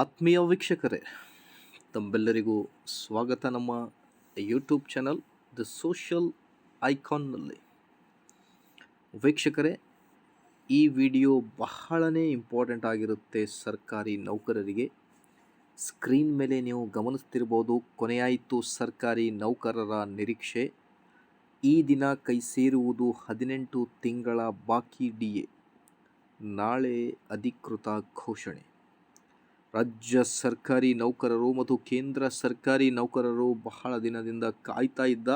ಆತ್ಮೀಯ ವೀಕ್ಷಕರೇ, ತಮ್ಮೆಲ್ಲರಿಗೂ ಸ್ವಾಗತ ನಮ್ಮ ಯೂಟ್ಯೂಬ್ ಚಾನಲ್ ದ ಸೋಷಿಯಲ್ ಐಕಾನ್ನಲ್ಲಿ ವೀಕ್ಷಕರೇ, ಈ ವಿಡಿಯೋ ಬಹಳನೇ ಇಂಪಾರ್ಟೆಂಟ್ ಆಗಿರುತ್ತೆ ಸರ್ಕಾರಿ ನೌಕರರಿಗೆ. ಸ್ಕ್ರೀನ್ ಮೇಲೆ ನೀವು ಗಮನಿಸ್ತಿರ್ಬೋದು, ಕೊನೆಯಾಯಿತು ಸರ್ಕಾರಿ ನೌಕರರ ನಿರೀಕ್ಷೆ. ಈ ದಿನ ಕೈ ಸೇರುವುದು ಹದಿನೆಂಟು ತಿಂಗಳ ಬಾಕಿ ಡಿ ಎ ನಾಳೆ ಅಧಿಕೃತ ಘೋಷಣೆ. ರಾಜ್ಯ ಸರ್ಕಾರಿ ನೌಕರರು ಮತ್ತು ಕೇಂದ್ರ ಸರ್ಕಾರಿ ನೌಕರರು ಬಹಳ ದಿನದಿಂದ ಕಾಯ್ತಾ ಇದ್ದ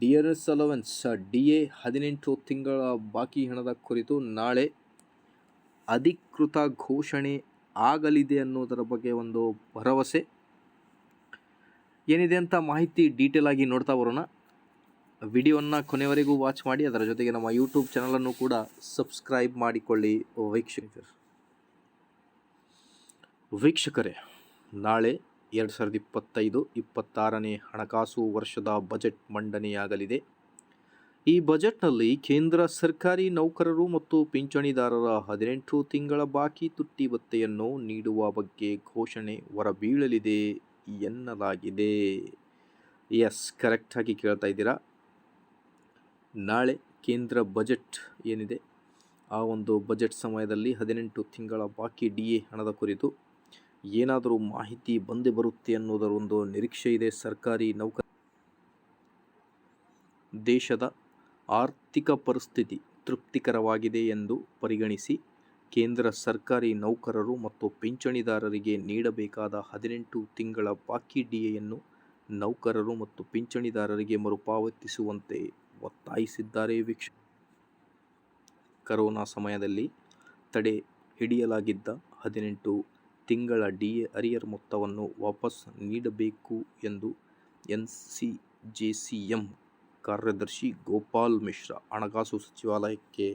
D R S allowance D A ಹದಿನೆಂಟು ತಿಂಗಳ ಬಾಕಿ ಹಣದ ಕುರಿತು ನಾಳೆ ಅಧಿಕೃತ ಘೋಷಣೆ ಆಗಲಿದೆ ಅನ್ನೋದರ ಬಗ್ಗೆ ಒಂದು ಭರವಸೆ. ಏನಿದೆ ಅಂತ ಮಾಹಿತಿ ಡೀಟೇಲ್ ಆಗಿ ನೋಡ್ತಾ ಬರೋಣ. ವಿಡಿಯೋವನ್ನು ಕೊನೆವರೆಗೂ ವಾಚ್ ಮಾಡಿ, ಅದರ ಜೊತೆಗೆ ನಮ್ಮ ಯೂಟ್ಯೂಬ್ ಚಾನಲನ್ನು ಕೂಡ ಸಬ್ಸ್ಕ್ರೈಬ್ ಮಾಡಿಕೊಳ್ಳಿ ವೀಕ್ಷಕರು. ವೀಕ್ಷಕರೇ, ನಾಳೆ ಎರಡು ಸಾವಿರದ ಇಪ್ಪತ್ತೈದು ಇಪ್ಪತ್ತಾರನೇ ಹಣಕಾಸು ವರ್ಷದ ಬಜೆಟ್ ಮಂಡನೆಯಾಗಲಿದೆ. ಈ ಬಜೆಟ್ನಲ್ಲಿ ಕೇಂದ್ರ ಸರ್ಕಾರಿ ನೌಕರರು ಮತ್ತು ಪಿಂಚಣಿದಾರರ ಹದಿನೆಂಟು ತಿಂಗಳ ಬಾಕಿ ತುಟ್ಟಿ ಭತ್ತೆಯನ್ನು ನೀಡುವ ಬಗ್ಗೆ ಘೋಷಣೆ ಹೊರಬೀಳಲಿದೆ ಎನ್ನಲಾಗಿದೆ. ಎಸ್ ಕರೆಕ್ಟಾಗಿ ಕೇಳ್ತಾ ಇದ್ದೀರಾ? ನಾಳೆ ಕೇಂದ್ರ ಬಜೆಟ್ ಏನಿದೆ? ಆ ಒಂದು ಬಜೆಟ್ ಸಮಯದಲ್ಲಿ ಹದಿನೆಂಟು ತಿಂಗಳ ಬಾಕಿ ಡಿ ಎ ಹಣದ ಕುರಿತು ಏನಾದರೂ ಮಾಹಿತಿ ಬಂದೇ ಬರುತ್ತೆ ಅನ್ನೋದರ ಒಂದು ನಿರೀಕ್ಷೆ ಇದೆ ಸರ್ಕಾರಿ ನೌಕರ ದೇಶದ ಆರ್ಥಿಕ ಪರಿಸ್ಥಿತಿ ತೃಪ್ತಿಕರವಾಗಿದೆ ಎಂದು ಪರಿಗಣಿಸಿ ಕೇಂದ್ರ ಸರ್ಕಾರಿ ನೌಕರರು ಮತ್ತು ಪಿಂಚಣಿದಾರರಿಗೆ ನೀಡಬೇಕಾದ ಹದಿನೆಂಟು ತಿಂಗಳ ಬಾಕಿ ಡಿಎಯನ್ನು ನೌಕರರು ಮತ್ತು ಪಿಂಚಣಿದಾರರಿಗೆ ಮರುಪಾವತಿಸುವಂತೆ ಒತ್ತಾಯಿಸಿದ್ದಾರೆ ವೀಕ್ಷ ಕರೋನಾ ಸಮಯದಲ್ಲಿ ತಡೆ ಹಿಡಿಯಲಾಗಿದ್ದ ಹದಿನೆಂಟು ತಿಂಗಳ ಡಿ ಅರಿಯರ್ ಮೊತ್ತವನ್ನು ವಾಪಸ್ ನೀಡಬೇಕು ಎಂದು N C J C M ಕಾರ್ಯದರ್ಶಿ ಗೋಪಾಲ್ ಮಿಶ್ರಾ ಹಣಕಾಸು ಸಚಿವಾಲಯಕ್ಕೆ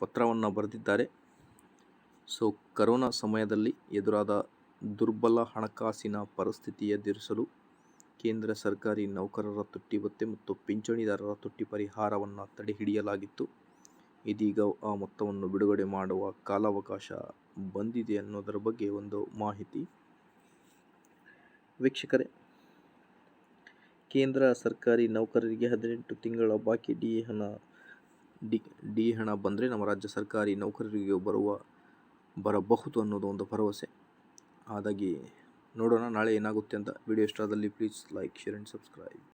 ಪತ್ರವನ್ನು ಬರೆದಿದ್ದಾರೆ. ಸೊ, ಕರೋನಾ ಸಮಯದಲ್ಲಿ ಎದುರಾದ ದುರ್ಬಲ ಹಣಕಾಸಿನ ಪರಿಸ್ಥಿತಿ ಎದುರಿಸಲು ಕೇಂದ್ರ ಸರ್ಕಾರಿ ನೌಕರರ ತುಟ್ಟಿ ಭತ್ಯೆ ಮತ್ತು ಪಿಂಚಣಿದಾರರ ತುಟ್ಟಿ ಪರಿಹಾರವನ್ನು ತಡೆಹಿಡಿಯಲಾಗಿತ್ತು. ಇದೀಗ, ಆ ಮೊತ್ತವನ್ನು ಬಿಡುಗಡೆ ಮಾಡುವ ಕಾಲಾವಕಾಶ ಬಂದಿದೆ ಅನ್ನೋದರ ಬಗ್ಗೆ ಒಂದು ಮಾಹಿತಿ. ವೀಕ್ಷಕರೇ, ಕೇಂದ್ರ ಸರ್ಕಾರಿ ನೌಕರರಿಗೆ ಹದಿನೆಂಟು ತಿಂಗಳ ಬಾಕಿ ಡಿ ಹಣ, ಡಿ ಡಿ ಹಣ ಬಂದರೆ ನಮ್ಮ ರಾಜ್ಯ ಸರ್ಕಾರಿ ನೌಕರರಿಗೆ ಬರುವ, ಬರಬಹುದು ಅನ್ನೋದು ಒಂದು ಭರವಸೆ. ಹಾಗಾಗಿ ನೋಡೋಣ, ನಾಳೆ ಏನಾಗುತ್ತೆ ಅಂತ. ವಿಡಿಯೋ ಇಷ್ಟ ಆದಲ್ಲಿ please like share and subscribe